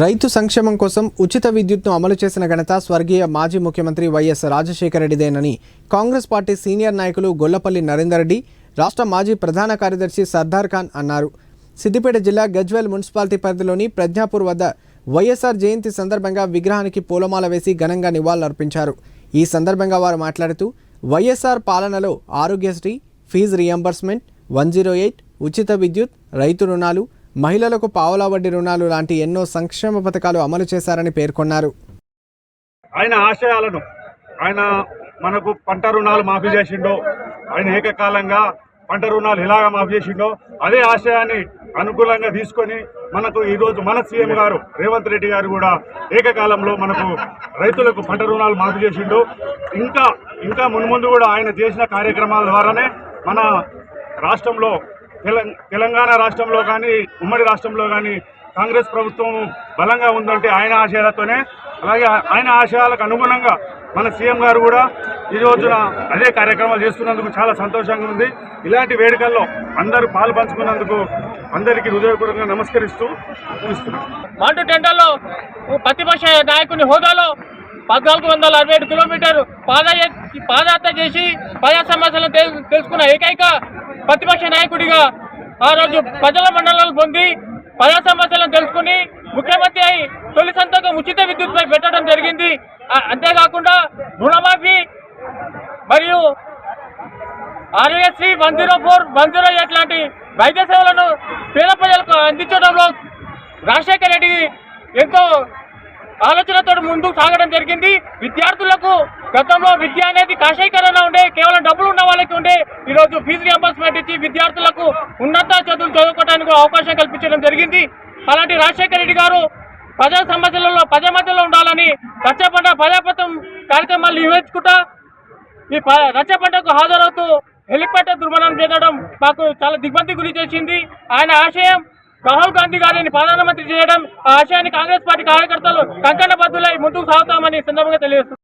రైతు సంక్షేమం కోసం ఉచిత విద్యుత్ను అమలు చేసిన ఘనత స్వర్గీయ మాజీ ముఖ్యమంత్రి వైఎస్ రాజశేఖరరెడ్డిదేనని కాంగ్రెస్ పార్టీ సీనియర్ నాయకులు గొల్లపల్లి నరేందర్ రెడ్డి రాష్ట్ర మాజీ ప్రధాన కార్యదర్శి సర్దార్ ఖాన్ అన్నారు. సిద్దిపేట జిల్లా గజ్వేల్ మున్సిపాలిటీ పరిధిలోని ప్రజ్ఞాపూర్ వద్ద వైఎస్ఆర్ జయంతి సందర్భంగా విగ్రహానికి పూలమాల వేసి ఘనంగా నివాళులర్పించారు. ఈ సందర్భంగా వారు మాట్లాడుతూ వైఎస్ఆర్ పాలనలో Aarogyasri fee reimbursement one zero eight ఉచిత విద్యుత్ రైతు రుణాలు మహిళలకు పావులా వడ్డీ రుణాలు లాంటి ఎన్నో సంక్షేమ పథకాలు అమలు చేశారని పేర్కొన్నారు. ఆయన ఆశయాలను ఆయన మనకు పంట రుణాలు మాఫీ చేసిండో ఆయన ఏకకాలంగా పంట రుణాలు ఎలాగ మాఫీ చేసిండో అదే ఆశయాన్ని అనుకూలంగా తీసుకొని మనకు ఈరోజు మన సీఎం గారు రేవంత్ రెడ్డి గారు కూడా ఏకకాలంలో మనకు రైతులకు పంట రుణాలు మాఫీ చేసిండు. ఇంకా ఇంకా మున్ముందు కూడా ఆయన చేసిన కార్యక్రమాల ద్వారానే మన రాష్ట్రంలో తెలంగాణ రాష్ట్రంలో కానీ ఉమ్మడి రాష్ట్రంలో కానీ కాంగ్రెస్ ప్రభుత్వం బలంగా ఉందంటే ఆయన ఆశయాలతోనే. అలాగే ఆయన ఆశయాలకు అనుగుణంగా మన సీఎం గారు కూడా ఈ రోజున అదే కార్యక్రమాలు చేస్తున్నందుకు చాలా సంతోషంగా ఉంది. ఇలాంటి వేడుకల్లో అందరూ పాలు పంచుకున్నందుకు అందరికీ హృదయపూర్వకంగా నమస్కరిస్తూ ముగిస్తున్నాను మాంటు టెండర్లో ప్రతిపక్ష నాయకుని హోదాలో పద్నాలుగు వందల అరవై ఏడు కిలోమీటర్లు పాదయా పాదయాత్ర చేసి ప్రజా సమస్యలను తెలు- తెలుసుకున్న ఏకైక ప్రతిపక్ష నాయకుడిగా ఆ రోజు ప్రజల మండలాలు పొంది ప్రజా సమస్యలను తెలుసుకుని ముఖ్యమంత్రి అయి తొలి సంతకం ఉచిత విద్యుత్పై పెట్టడం జరిగింది. అంతేకాకుండా రుణమాఫీ మరియు Aarogyasri one zero four one zero eight లాంటి వైద్య సేవలను పేద ప్రజలకు అందించడంలో రాజశేఖర రెడ్డి ఎంతో ఆలోచనతో ముందుకు సాగడం జరిగింది. విద్యార్థులకు గతంలో విద్య అనేది కాషాయకరణ ఉండే కేవలం డబ్బులు ఉన్న వాళ్ళకి ఉండే ఈరోజు ఫీజు రియంబర్స్మెంట్ ఇచ్చి విద్యార్థులకు ఉన్నత చదువులు చదువుకోవడానికి అవకాశం కల్పించడం జరిగింది. అలాంటి రాజశేఖర రెడ్డి గారు ప్రజా సమస్యలలో ప్రజల మధ్యలో ఉండాలని రచ్చబండ ప్రజాపతం కార్యక్రమాలు నిర్వహించుకుంటా ఈ ప- రచ్చ పంటకు హాజరవుతూ హెలికాప్టర్ దుర్మరణం చేయడం మాకు చాలా దిగ్బంతి గురి చేసింది. ఆయన ఆశయం రాహుల్ గాంధీ గారిని ప్రధానమంత్రి చేయడం ఆ ఆశయాన్ని కాంగ్రెస్ పార్టీ కార్యకర్తలు కంకణ బద్దులై ముందుకు సాగుతామని సందర్భంగా తెలియజేస్తున్నారు.